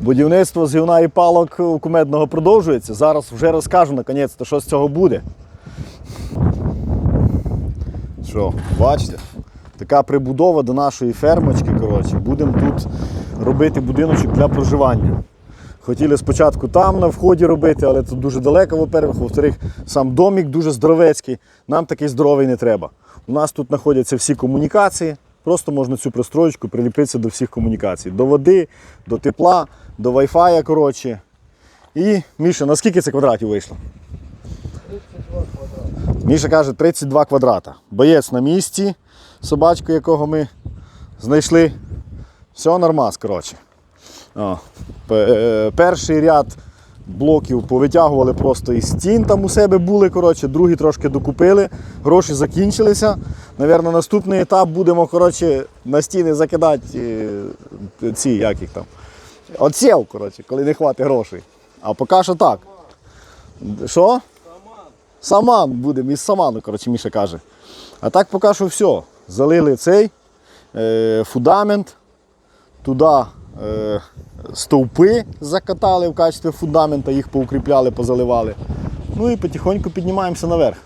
Будівництво з гівна і палок у кумедного продовжується. Зараз вже розкажу наконець, що з цього буде. Що, бачите? Така прибудова до нашої фермочки. Коротше. Будемо тут робити будиночок для проживання. Хотіли спочатку там на вході робити, але тут дуже далеко, во-первых. Во-вторых, сам домик дуже здоровецький. Нам такий здоровий не треба. У нас тут знаходяться всі комунікації. Просто можна цю пристроєчку приліпитися до всіх комунікацій. До води, до тепла, до Wi-Fi, коротше. І, Міша, на скільки це квадратів вийшло? Міша каже 32 квадрата. Боєць на місці, собачку, якого ми знайшли. Все нормас, коротше. О, е, перший ряд блоків повитягували просто із стін, там у себе були, коротше, другий трошки докупили, гроші закінчилися. Навірно, наступний етап будемо коротше, на стіни закидати е, ці, як їх там. Отсів, коротше, коли не хватить грошей. А поки що так. Що? Саман будемо із саману, коротше, Міша каже. А так поки що все. Залили цей е, фундамент, туди е, стовпи закатали в качестві фундамента, їх поукріпляли, позаливали. Ну і потихоньку піднімаємося наверх.